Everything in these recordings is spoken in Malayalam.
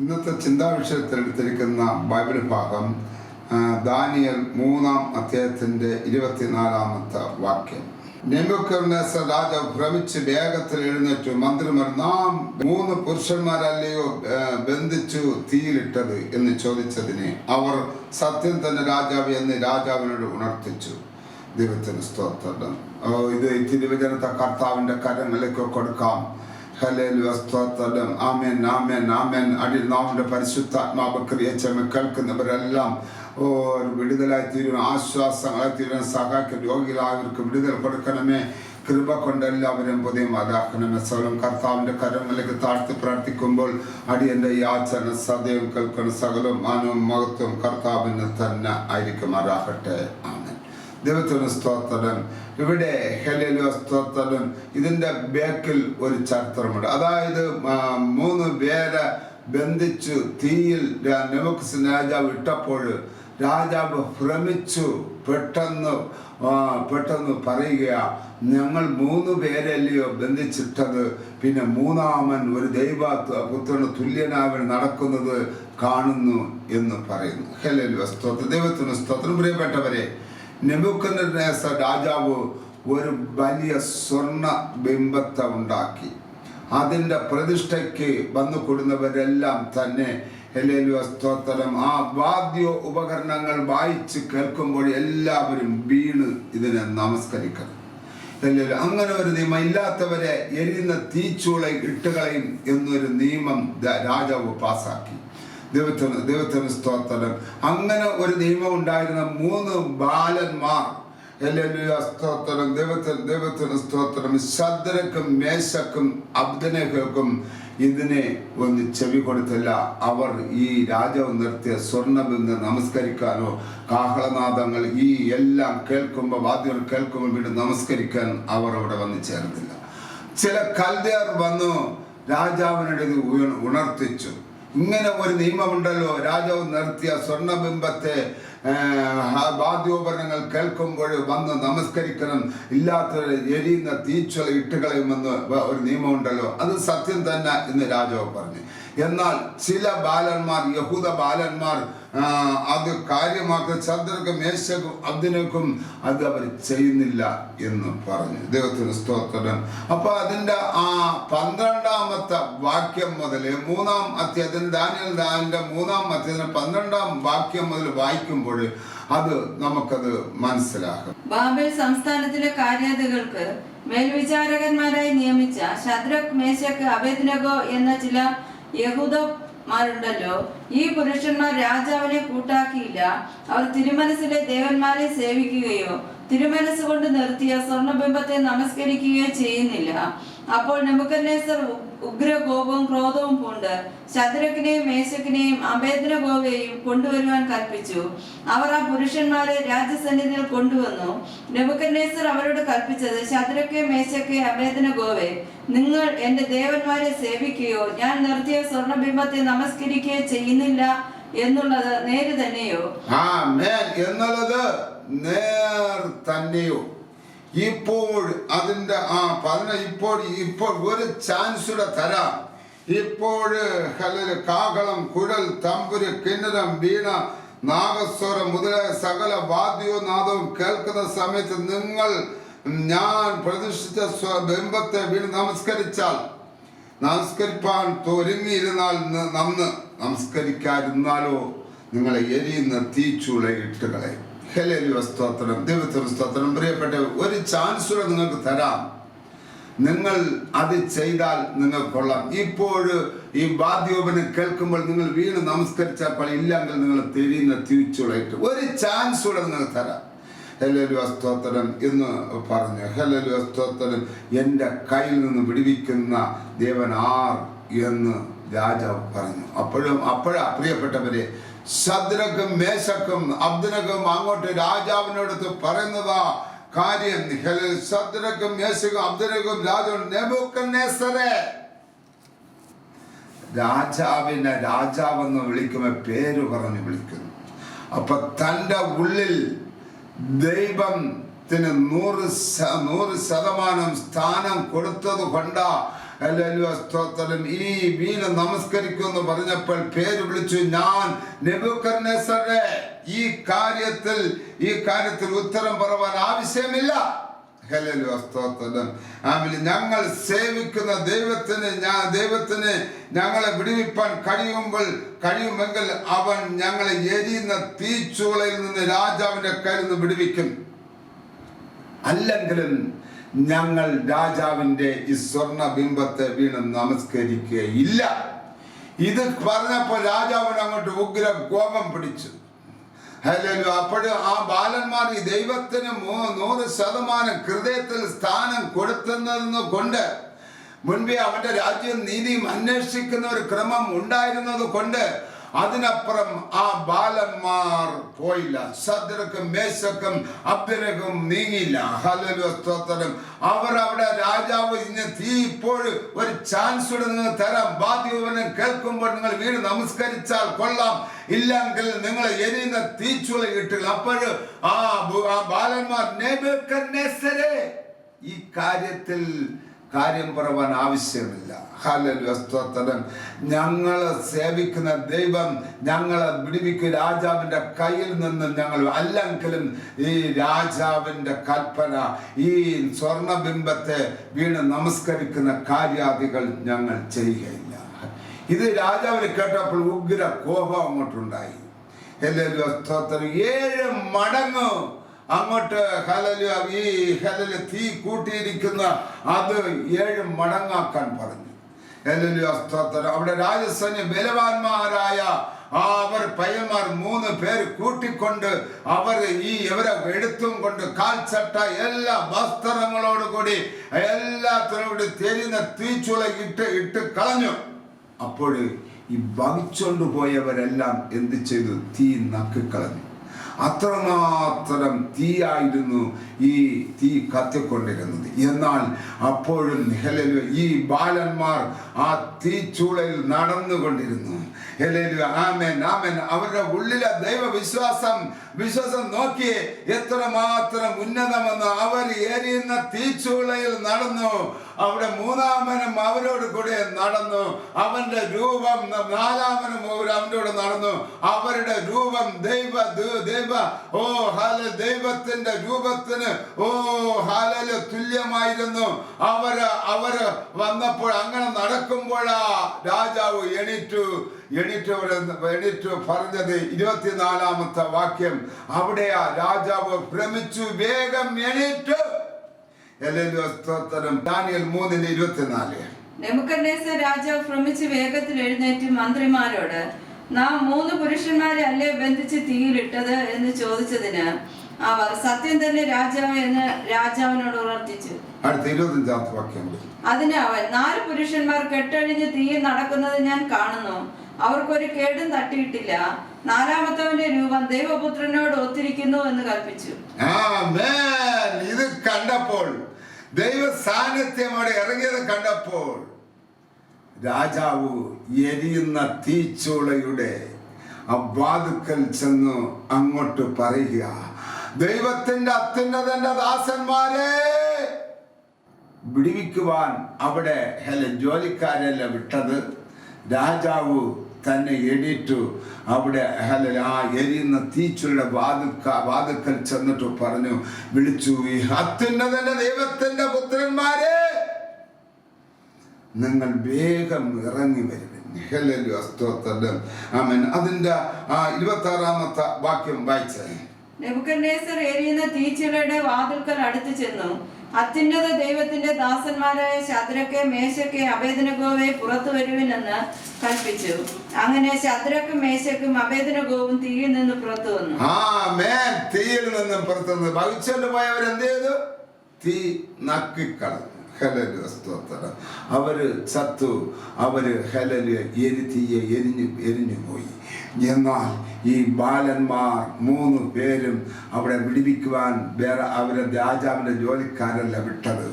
ഇന്നത്തെ ചിന്താ വിഷയത്തിൽ എടുത്തിരിക്കുന്ന ബൈബിൾ ഭാഗം ദാനിയൽ മൂന്നാം അധ്യായത്തിന്റെ ഇരുപത്തിനാലാമത്തെ വാക്യം. നെബുക്കദ്നേസർ രാജാവ് ഭ്രമിച്ച് വേഗത്തിൽ എഴുന്നേറ്റു. മന്ത്രിമാർ നാം മൂന്ന് പുരുഷന്മാരല്ലയോ ബന്ധിച്ചു തീയിലിട്ടത്? എന്ന് ചോദിച്ചതിനെ അവർ സത്യം തന്നെ രാജാവ് എന്ന് രാജാവിനോട് ഉണർത്തിച്ചു. ദൈവത്തിന് സ്തോത്രം. ഇത് തിരുവചനത്തെ കർത്താവിന്റെ കരങ്ങളിലേക്ക് കൊടുക്കാം. ആമേൻ ആമേൻ ആമേൻ. അടി നാമിന്റെ പരിശുദ്ധാത്മാവ് ക്രിയച്ചമ കേൾക്കുന്നവരെല്ലാം ഓ വിടുതലായി തീരും ആശ്വാസങ്ങളായി തീരും സഹായിക്കും രോഗികളായവർക്ക് വിടുതൽ കൊടുക്കണമേ. കൃപ കൊണ്ട് എല്ലാവരും പുതിയ മാതാക്കണമേ സകലം കർത്താവിന്റെ കരങ്ങളിലേക്ക് താഴ്ത്തി പ്രാർത്ഥിക്കുമ്പോൾ അടിയന്റെ യാചന സദയം കേൾക്കണം. സകലം മാനവും മഹത്വം കർത്താവിന് തന്നെ ആയിരിക്കും ആയിരിക്കുമാറാകട്ടെ. ആമേൻ. ദൈവത്തിന് സ്തോത്രം. ഇവിടെ ഹെലലു സ്തോത്രം. ഇതിന്റെ ബാക്കിൽ ഒരു ചരിത്രമുണ്ട്. അതായത് മൂന്ന് പേരെ ബന്ധിച്ചു തീയിൽ നെബുക്കസ് രാജാവ് ഇട്ടപ്പോൾ രാജാവ് ഭ്രമിച്ചു. പെട്ടെന്ന് പെട്ടെന്ന് പറയുക ഞങ്ങൾ മൂന്ന് പേരല്ലയോ ബന്ധിച്ചിട്ടത്? പിന്നെ മൂന്നാമൻ ഒരു ദൈവ പുത്രന് തുല്യനാവൻ നടക്കുന്നത് കാണുന്നു എന്ന് പറയുന്നു. ഹെലൽ സ്തോത്രം. ദൈവത്തിന് സ്തോത്രം. പ്രിയപ്പെട്ടവരെ നെബുക്കദ്നേസ രാജാവ് ഒരു വലിയ സ്വർണ ബിംബത്തെ ഉണ്ടാക്കി. അതിന്റെ പ്രതിഷ്ഠയ്ക്ക് വന്നു കൂടുന്നവരെല്ലാം തന്നെ സ്തോത്രം. ആ വാദ്യ ഉപകരണങ്ങൾ വായിച്ച് കേൾക്കുമ്പോൾ എല്ലാവരും വീണ് ഇതിനെ നമസ്കരിക്കണം. ഹെല്ലേലു അങ്ങനെ ഒരു നിയമം ഇല്ലാത്തവരെ എരിയുന്ന തീച്ചൂളെ ഇട്ടുകളയും എന്നൊരു നിയമം രാജാവ് പാസാക്കി. ദൈവത്തിന് ദൈവത്തിന് സ്തോത്രം. അങ്ങനെ ഒരു നിയമം ഉണ്ടായിരുന്ന മൂന്ന് ബാലന്മാർ. സ്തോത്രം. ദൈവത്തിന് ദൈവത്തിന് സ്തോത്രം. ശദ്രക്കും മേശക്കും അബ്ദനക്കും ഇതിനെ ഒന്ന് ചെവി കൊടുത്തില്ല. അവർ ഈ രാജാവ് നിർത്തിയ സ്വർണബിന്ദ നമസ്കരിക്കാനോ കാഹളനാദങ്ങൾ ഈ എല്ലാം കേൾക്കുമ്പോൾ വാദ്യങ്ങൾ കേൾക്കുമ്പോൾ വീണ്ടും നമസ്കരിക്കാൻ അവർ അവിടെ വന്ന് ചേർന്നില്ല. ചില കൽദേർ വന്നു രാജാവിനോട് ഇത് ഉണർത്തിച്ചു. ഇങ്ങനെ ഒരു നിയമമുണ്ടല്ലോ. രാജാവ് നിർത്തിയ സ്വർണബിംബത്തെ വാദ്യോപകരണങ്ങൾ കേൾക്കുമ്പോൾ വന്ന് നമസ്കരിക്കണം. ഇല്ലാത്ത എരിയുന്ന തീച്ചുള ഇട്ടുകളയുമെന്ന് ഒരു നിയമമുണ്ടല്ലോ. അത് സത്യം തന്നെ എന്ന് രാജാവ് പറഞ്ഞു. എന്നാൽ ചില ബാലന്മാർ യഹൂദ ബാലന്മാർ അത് കാര്യമാക്ക ചന്ദ്രക്കും മേശക്കും അതിനൊക്കും അത് അവർ ചെയ്യുന്നില്ല എന്ന് പറഞ്ഞു. ദൈവത്തിന് സ്തോത്രം. അപ്പൊ അതിന്റെ ആ പന്ത്രണ്ടാമത്തെ വാക്യം മുതൽ മൂന്നാം അധ്യായത്തിന് ദാനിയൽ ദാനിന്റെ മൂന്നാം അധ്യായത്തിന് പന്ത്രണ്ടാം വാക്യം മുതൽ വായിക്കുമ്പോൾ അത് നമുക്കത് മനസ്സിലാകും ബാബേൽ സംസ്ഥാനത്തിലെ കാര്യാദികൾക്ക് മേൽവിചാരകന്മാരായി നിയമിച്ച ശദ്രക് മേശക്ക് അബേദ്നഗോ എന്ന ചില യഹൂദന്മാരുണ്ടല്ലോ ഈ പുരുഷന്മാർ രാജാവിനെ കൂട്ടാക്കിയില്ല. അവർ തിരുമനസിലെ ദേവന്മാരെ സേവിക്കുകയോ തിരുമനസ് കൊണ്ട് നിർത്തിയ സ്വർണബിംബത്തെ നമസ്കരിക്കുകയോ ചെയ്യുന്നില്ല. അപ്പോൾ നെബുക്കദ്നേസർ ഉ- ഉഗ്രകോപവും ക്രോധവും പൂണ്ട്. ശദ്രക്കിനെയും മേശക്കിനെയും അംബേദ്രഗോവയെയും കൊണ്ടുവരുവാൻ കൽപ്പിച്ചു. അവർ ആ പുരുഷന്മാരെ രാജസന്നിധിയിൽ കൊണ്ടുവന്നു. നെബുക്കനേസർ അവരോട് കൽപ്പിച്ചത് ശദ്രക്കെ മേശക്കെ അംബേദ്രഗോവെ നിങ്ങൾ എന്റെ ദേവന്മാരെ സേവിക്കുകയോ ഞാൻ നിർത്തിയ സ്വർണബിംബത്തെ നമസ്കരിക്കുകയോ ചെയ്യുന്നില്ല എന്നുള്ളത് നേര് തന്നെയോ? എന്നുള്ളത് നേർ തന്നെയോ? ഇപ്പോൾ അതിന്റെ ആ പതിന ഇപ്പോൾ ഇപ്പോൾ ഒരു ചാൻസ് കൂടെ തരാം. ഇപ്പോൾ കാകളം കുഴൽ തമ്പുര് കിന്നരം വീണ നാഗസ്വരം മുതലായ സകല വാദ്യവും നാദവും കേൾക്കുന്ന സമയത്ത് നിങ്ങൾ ഞാൻ പ്രതിഷ്ഠിച്ച ബിംബത്തെ വീണ് നമസ്കരിച്ചാൽ നമസ്കരിപ്പാൻ ഒരുങ്ങിയിരുന്നാൽ ന- നന്ന് നമസ്കരിക്കാതിരുന്നാലോ നിങ്ങളെ എരിയുന്ന തീച്ചുള ഇട്ടുകളെ ഹെലേലു സ്തോത്രം ദൈവത്തിന് സ്തോത്രം. പ്രിയപ്പെട്ട ഒരു ചാൻസ് കൂടെ നിങ്ങൾക്ക് തരാം. നിങ്ങൾ അത് ചെയ്താൽ നിങ്ങൾ കൊള്ളാം. ഇപ്പോൾ ഈ വാദ്യോപനം കേൾക്കുമ്പോൾ നിങ്ങൾ വീണ് നമസ്കരിച്ചപ്പോൾ ഇല്ലെങ്കിൽ നിങ്ങൾ തിരിയുന്ന തിരിച്ചുളയിട്ട് ഒരു ചാൻസ് കൂടെ നിങ്ങൾക്ക് തരാം. ഹലലു സ്തോത്രം എന്ന് പറഞ്ഞു. ഹലലു സ്തോത്രം എന്റെ കയ്യിൽ നിന്ന് വിടുവിക്കുന്ന ദേവൻ ആർ എന്ന് രാജാവ് പറഞ്ഞു. അപ്പോഴും അപ്പോഴാ പ്രിയപ്പെട്ടവരെ ശദ്രക്കും മേശക്കും അബ്ദുനക്കും അങ്ങോട്ട് രാജാവിനോടത്ത് പറയുന്നതാ കാര്യം. ശദ്രക്കും മേശക്കും അബ്ദുനക്കും രാജാവ് രാജാവിനെ രാജാവെന്ന് വിളിക്കുമ്പോൾ പേര് പറഞ്ഞ് വിളിക്കുന്നു. അപ്പൊ തന്റെ ഉള്ളിൽ ദൈവത്തിന് നൂറ് നൂറ് ശതമാനം സ്ഥാനം കൊടുത്തത് കൊണ്ട ഈ വീണ് നമസ്കരിക്കുമെന്ന് പറഞ്ഞപ്പോൾ പേര് വിളിച്ചു ഞാൻ ഈ കാര്യത്തിൽ ഈ കാര്യത്തിൽ ഉത്തരം പറവാൻ ആവശ്യമില്ല. ഞങ്ങൾ സേവിക്കുന്ന ദൈവത്തിന് ഞാൻ ദൈവത്തിന് ഞങ്ങളെ വിടുവിപ്പാൻ കഴിയുമ്പോൾ കഴിയുമെങ്കിൽ അവൻ ഞങ്ങളെ എരിയുന്ന തീച്ചൂളയിൽ നിന്ന് രാജാവിന്റെ കയ്യിൽ നിന്ന് വിടുവിക്കും. അല്ലെങ്കിലും ഞങ്ങൾ രാജാവിന്റെ ഈ സ്വർണ ബിംബത്തെ വീണ് നമസ്കരിക്കുകയില്ല. ഇത് പറഞ്ഞപ്പോൾ രാജാവിന് അങ്ങോട്ട് ഉഗ്ര കോപം പിടിച്ചു. അല്ലല്ലോ അപ്പോഴ് ആ ബാലന്മാർ ഈ ദൈവത്തിന് നൂറ് ശതമാനം ഹൃദയത്തിൽ സ്ഥാനം കൊടുത്തുന്നതെന്ന് കൊണ്ട് മുൻപേ അവന്റെ രാജ്യം നീതിയും അന്വേഷിക്കുന്ന ഒരു ക്രമം ഉണ്ടായിരുന്നത് കൊണ്ട് അതിനപ്പുറം ആ ബാലന്മാർ പോയില്ല. സദ്രക്കും മേശക്കും അഭ്യരക്കും നീങ്ങിയില്ല. ഹല്ലേലൂയ, സ്തോത്രം. അവർ അവിടെ രാജാവ് ഇന്ന് തീ ഇപ്പോഴും ഒരു ചാൻസ് നിങ്ങൾ തരാം. ബാധ്യവനെ കേൾക്കുമ്പോൾ നിങ്ങൾ വീട് നമസ്കരിച്ചാൽ കൊള്ളാം. ഇല്ലെങ്കിൽ നിങ്ങൾ എരിയുന്ന തീച്ചുള കിട്ടില്ല അപ്പോഴും ആ ബാലന്മാർ ഈ കാര്യത്തിൽ കാര്യം പറവാൻ ആവശ്യമില്ല. സ്തോത്രം. ഞങ്ങളെ സേവിക്കുന്ന ദൈവം ഞങ്ങളെ വിടിവിക്കും രാജാവിന്റെ കയ്യിൽ നിന്നും ഞങ്ങൾ അല്ലെങ്കിലും ഈ രാജാവിന്റെ കൽപ്പന ഈ സ്വർണബിംബത്തെ വീണ് നമസ്കരിക്കുന്ന കാര്യാദികൾ ഞങ്ങൾ ചെയ്യുകയില്ല. ഇത് രാജാവിന് കേട്ടപ്പോൾ ഉഗ്ര കോപം അങ്ങോട്ടുണ്ടായി. എല്ലാവരും ഏഴ് മടങ്ങ് അങ്ങോട്ട് ഹലല് ഈ ഹലല് തീ കൂട്ടിയിരിക്കുന്ന അത് ഏഴ് മടങ്ങാക്കാൻ പറഞ്ഞു. അവിടെ രാജസ്ഥാനി ബലവാന്മാരായ ആ അവർ പയ്യന്മാർ മൂന്ന് പേർ കൂട്ടിക്കൊണ്ട് അവർ ഈ ഇവരെ എടുത്തും കൊണ്ട് കാൽച്ചട്ട എല്ലാ വസ്ത്രങ്ങളോട് കൂടി എല്ലാത്തിനും കൂടി തെരിയുന്ന തീച്ചുള ഇട്ട് ഇട്ട് കളഞ്ഞു. അപ്പോൾ ഈ വഹിച്ചുകൊണ്ട് പോയവരെല്ലാം എന്ത് ചെയ്തു? തീ നക്കിക്കളഞ്ഞു. അത്രമാത്രം തീയായിരുന്നു ഈ തീ കത്തിക്കൊണ്ടിരുന്നത്. എന്നാൽ അപ്പോഴും ഹല്ലേലൂയ, ഈ ബാലന്മാർ ആ തീച്ചൂളയിൽ നടന്നുകൊണ്ടിരുന്നു. ഹല്ലേലൂയ, ആമേൻ ആമേൻ. അവരുടെ ഉള്ളിലെ ദൈവവിശ്വാസം വിശ്വാസം നോക്കി എത്രമാത്രം ഉന്നതമെന്ന് അവർ എരിയുന്ന തീച്ചൂളയിൽ നടന്നു. അവിടെ മൂന്നാമനും അവരോട് കൂടെ നടന്നു. അവന്റെ രൂപം നാലാമനും അവരോട് നടന്നു. അവരുടെ രൂപം ദൈവ ദൈവ- ദൈവ. ഓ ഹാല ദൈവത്തിന്റെ രൂപത്തിന് ഓ ഹാലല് തുല്യമായിരുന്നു. അവർ അവർ വന്നപ്പോൾ അങ്ങനെ നടക്കുമ്പോഴാ രാജാവ് എണീറ്റു. എണീറ്റു അവിടെ- എണീറ്റു പറഞ്ഞത് ഇരുപത്തിനാലാമത്തെ വാക്യം. അവിടെയാ രാജാവ് ഭ്രമിച്ചു വേഗം എണീറ്റു. രാജാവ് ഭ്രമിച്ച് വേഗത്തിൽ എഴുന്നേറ്റ് മന്ത്രിമാരോട് നാം മൂന്ന് പുരുഷന്മാരെ അല്ലേ ബന്ധിച്ച് തീയിലിട്ടത് എന്ന് ചോദിച്ചതിന് അവർ സത്യം തന്നെ രാജാവ് എന്ന് രാജാവിനോട് ഉണർത്തിച്ചു അടുത്ത ഇരുപത്തഞ്ചാമത്തെ വാക്യം. അതിന് അവൻ നാല് പുരുഷന്മാർ കെട്ടഴിഞ്ഞ് തീയിൽ നടക്കുന്നത് ഞാൻ കാണുന്നു അവർക്കൊരു കേടും തട്ടിയിട്ടില്ല നാലാമത്തവന്റെ രൂപം ദൈവപുത്രനോട് ഒത്തിരിക്കുന്നു എന്ന് കൽപ്പിച്ചു. ഇത് കണ്ടപ്പോൾ ദൈവ സാന്നിധ്യം അവിടെ ഇറങ്ങിയത് കണ്ടപ്പോൾ രാജാവ് എരിയുന്ന തീച്ചൂളയുടെ അബ്ബാദുക്കൽ ചെന്ന് അങ്ങോട്ട് പറയുക ദൈവത്തിന്റെ അത്യുന്നതന്റെ ദാസന്മാരെ വിടുവിക്കുവാൻ അവിടെ ഹെല ജോലിക്കാരല്ല വിട്ടത്. രാജാവ് തന്നെ എണീറ്റു. അവിടെ ഹല ആ എരിയുന്ന തീച്ചുരുടെ വാതുക്ക വാതുക്കൽ ചെന്നിട്ട് പറഞ്ഞു വിളിച്ചു ഈ അത്യുന്നതന്റെ ദൈവത്തിന്റെ പുത്രന്മാരെ നിങ്ങൾ വേഗം ഇറങ്ങി വരുവിൻ അമൻ അതിന്റെ ആ ഇരുപത്തി ആറാമത്തെ വാക്യം വായിച്ചേ. നെബുക്കദ്നേസർ എരിയുന്ന തീച്ചിലയുടെ വാതിൽക്കൽ അടുത്തു ചെന്നു. അത്യുന്നത ദൈവത്തിന്റെ ദാസന്മാരായ ശദ്രക്കെ മേശക്കെ അഭേദനഗോവെ പുറത്തു വരുവിനെന്ന് കൽപ്പിച്ചു. അങ്ങനെ ശദ്രക്കും മേശക്കും അഭേദനഗോവും തീയിൽ നിന്ന് പുറത്തു വന്നു. ആ മേൻ തീയിൽ നിന്നും പുറത്തുനിന്ന് ഭവിച്ചുകൊണ്ട് പോയവർ എന്ത് ചെയ്തു? തീ നക്കിക്കളഞ്ഞു. ഹലലു സ്തോത്രം അവർ ചത്തു. അവർ ഹലല് എരി തീയെ എരിഞ്ഞു എരിഞ്ഞു പോയി. എന്നാൽ ഈ ബാലന്മാർ മൂന്ന് പേരും അവിടെ വിടിവിക്കുവാൻ വേറെ അവരെ രാജാവിന്റെ ജോലിക്കാരല്ല വിട്ടത്.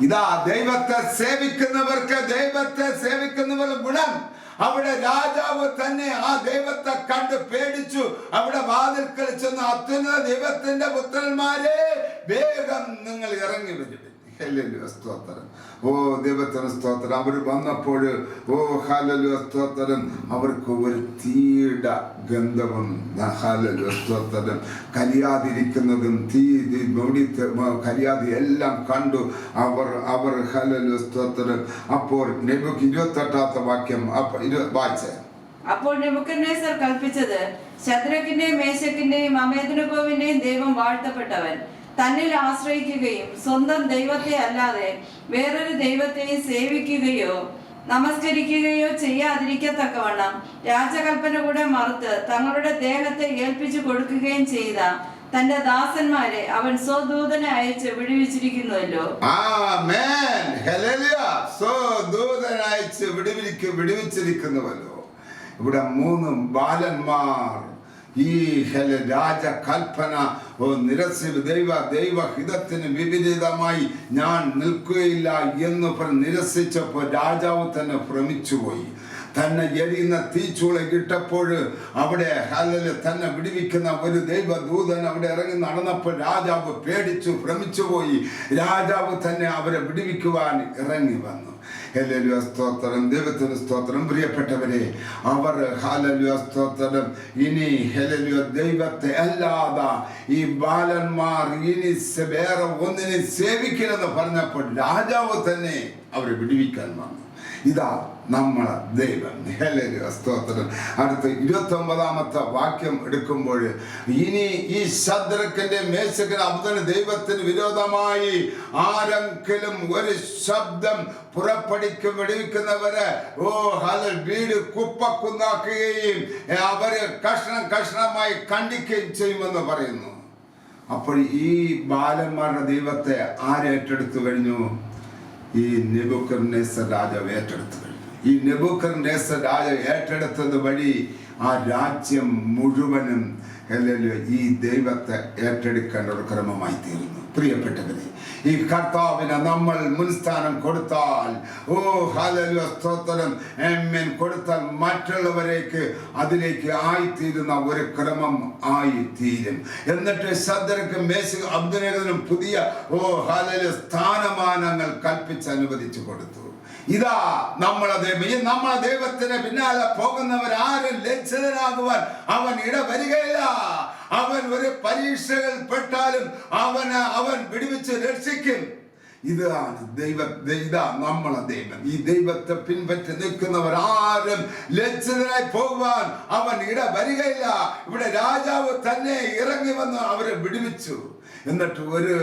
ഇതാ ദൈവത്തെ സേവിക്കുന്നവർക്ക് ദൈവത്തെ സേവിക്കുന്നവർ ഗുണം. അവിടെ രാജാവ് തന്നെ ആ ദൈവത്തെ കണ്ട് പേടിച്ചു. അവിടെ വാതിൽക്കൽ ചെന്ന് അത്യുന്ന ദൈവത്തിന്റെ പുത്രന്മാരെ വേഗം നിങ്ങൾ ഇറങ്ങി വരും ഹല്ലേലൂയ സ്തോത്രം. ഓ ദൈവത്തിന് സ്തോത്രം. അവർ വന്നപ്പോൾ ഓ ഹാലലു സ്തോത്രം. അവർക്ക് ഒരു തീട ഗന്ധവും ഹാലലു സ്തോത്രം. കരിയാതിരിക്കുന്നതും തീ തീ കരിയാതി എല്ലാം കണ്ടു. അവർ അവർ ഹാലലു സ്തോത്രം. അപ്പോൾ നെബുക്ക് ഇരുപത്തെട്ടാമത്തെ വാക്യം വായിച്ചേ. അപ്പോൾ നെബുക്കന്നേസർ കൽപ്പിച്ചത് ശത്രുക്കിന്റെയും മേശക്കിന്റെയും അമേദനകോവിന്റെയും ദൈവം വാഴ്ത്തപ്പെട്ടവൻ. തന്നിൽ ആശ്രയിക്കുകയും സ്വന്തം ദൈവത്തെ അല്ലാതെ വേറൊരു ദൈവത്തെ സേവിക്കുകയോ നമസ്കരിക്കുകയോ ചെയ്യാതിരിക്കത്തക്കവണ്ണം രാജകൽപ്പന കൂടെ മറുത്ത് തങ്ങളുടെ ദേഹത്തെ ഏൽപ്പിച്ചു കൊടുക്കുകയും ചെയ്ത തന്റെ ദാസന്മാരെ അവൻ സ്വദൂതനെ അയച്ച് വിടുവിച്ചിരിക്കുന്നുവല്ലോ. ആമേൻ. ഹല്ലേലൂയ. സോ ദൂതനയച്ച് വിടുവിരിക്ക് വിടുവിച്ചിരിക്കുന്നുവല്ലോ. ഇവിടെ മൂന്നും ബാലന്മാർ ഈ രാജകൽപ്പന നിരസി ദൈവ ദൈവഹിതത്തിന് വിപരീതമായി ഞാൻ നിൽക്കുകയില്ല എന്ന് നിരസിച്ചപ്പോൾ രാജാവ് തന്നെ ഭ്രമിച്ചുപോയി. തന്നെ എരിയുന്ന തീച്ചൂള കിട്ടപ്പോൾ അവിടെ ഹലല് തന്നെ വിടിവിക്കുന്ന ഒരു ദൈവദൂതൻ അവിടെ ഇറങ്ങി നടന്നപ്പോൾ രാജാവ് പേടിച്ചു ഭ്രമിച്ചു പോയി. രാജാവ് തന്നെ അവരെ വിടിവിക്കുവാൻ ഇറങ്ങി വന്നു. ഹല്ലേലൂയ സ്തോത്രം. ദൈവത്തിന് സ്തോത്രം. പ്രിയപ്പെട്ടവരെ അവർ ഹാലലുയ സ്തോത്രം. ഇനി ഹല്ലേലൂയ ദൈവത്തെ അല്ലാതെ ഈ ബാലന്മാർ ഇനി വേറെ ഒന്നിനെ സേവിക്കണമെന്ന് പറഞ്ഞപ്പോൾ രാജാവ് തന്നെ അവരെ വിടുവിക്കാൻ വന്നു. ഇതാ നമ്മൾ ദൈവം. ഹല്ലേലൂയ സ്തോത്രം അടുത്ത ഇരുപത്തി ഒമ്പതാമത്തെ വാക്യം എടുക്കുമ്പോൾ ഇനി ഈ ശദ്രക്കിന്റെ മേശക്കിന് അബ്ദന് ദൈവത്തിന് വിരോധമായി ആരെങ്കിലും ഒരു ശബ്ദം പുറപ്പെടുക്കും വെടിവെക്കുന്നവരെ ഓ ഹല വീട് കുപ്പക്കുന്നാക്കുകയും അവർ കഷ്ണം കഷ്ണമായി കണ്ടിക്കുകയും ചെയ്യുമെന്ന് പറയുന്നു. അപ്പോൾ ഈ ബാലന്മാരുടെ ദൈവത്തെ ആരേറ്റെടുത്തു കഴിഞ്ഞു? ഈ നെബുക്കർനേസർ രാജാവ് ഏറ്റെടുത്തു ഈ ഈ നെബുക്കർനേസർ രാജാവ് ഏറ്റെടുത്തത് വഴി ആ രാജ്യം മുഴുവനും ഈ ദൈവത്തെ ഏറ്റെടുക്കേണ്ട ഒരു ക്രമമായി തീരുന്നു പ്രിയപ്പെട്ടവരെ ഈ കർത്താവിന് നമ്മൾ മുൻസ്ഥാനം കൊടുത്താൽ ഓ ഹല്ലേലൂയ സ്തോത്രം ആമേൻ. കൊടുത്താൽ മറ്റുള്ളവരേക്ക് അതിലേക്ക് ആയിത്തീരുന്ന ഒരു ക്രമം ആയിത്തീരും. എന്നിട്ട് ശദ്രക്കും മേശ അബ്ദുലേഖനും പുതിയ ഓ ഹല്ലേലൂയ സ്ഥാനമാനങ്ങൾ കൽപ്പിച്ച് അനുവദിച്ചു കൊടുത്തു. ഇതാ നമ്മളെ നമ്മളെ ദൈവത്തിന് പിന്നാലെ പോകുന്നവർ ആരും ലജ്ജിതനാകുവാൻ അവൻ ഇടവരികയില്ല. അവൻ ഒരു പരീക്ഷകൾ പെട്ടാലും അവന് അവൻ വിടുവിച്ച് രക്ഷിക്കും. ഇതാണ് ദൈവ. ഇതാ നമ്മളെ ദൈവം. ഈ ദൈവത്തെ പിൻപറ്റി നിൽക്കുന്നവർ ആരും ലജ്ജിതനായി പോകുവാൻ അവൻ ഇടവരികയില്ല. ഇവിടെ രാജാവ് തന്നെ ഇറങ്ങി വന്ന് അവരെ വിടുവിച്ചു. എന്നിട്ട് ഒരു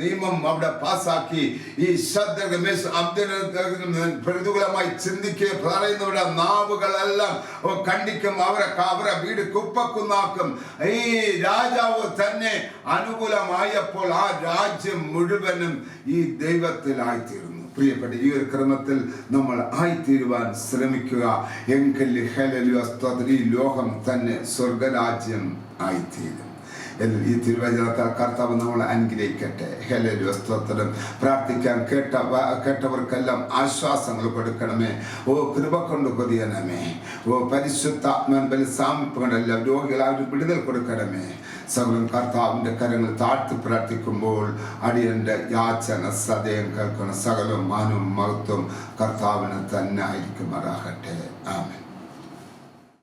നിയമം അവിടെ പാസാക്കി ഈ ശബ്ദ പ്രതികൂലമായി ചിന്തിക്കുക പറയുന്നവരുടെ നാവുകളെല്ലാം കണ്ടിക്കും അവരെ അവരെ വീട് കുപ്പക്കുന്നാക്കും. ഈ രാജാവ് തന്നെ അനുകൂലമായപ്പോൾ ആ രാജ്യം മുഴുവനും ഈ ദൈവത്തിലായിത്തീരുന്നു. പ്രിയപ്പെട്ട ഈ ഒരു ക്രമത്തിൽ നമ്മൾ ആയിത്തീരുവാൻ ശ്രമിക്കുക. എങ്കിൽ ഈ ലോകം തന്നെ സ്വർഗരാജ്യം ആയിത്തീരും. ഈ തിരുവചനത്താൽ കർത്താവ് നമ്മളെ അനുഗ്രഹിക്കട്ടെ. ഹലലു സ്തോത്രം. പ്രാർത്ഥിക്കാൻ കേട്ട കേട്ടവർക്കെല്ലാം ആശ്വാസങ്ങൾ കൊടുക്കണമേ. ഓ കൃപ കൊണ്ട് കൊതിയണമേ. ഓ പരിശുദ്ധാത്മൻ ബലി സാമിപ്പുകളെല്ലാം അവർ വിടുതൽ കൊടുക്കണമേ. സകലം കർത്താവിന്റെ കരങ്ങൾ താഴ്ത്തി പ്രാർത്ഥിക്കുമ്പോൾ അടിയന്റെ യാചന സദയം കേൾക്കണം. സകലം മാനവും മഹത്വം കർത്താവിന് തന്നെ ആയിരിക്കുമാറാകട്ടെ. ആമേൻ.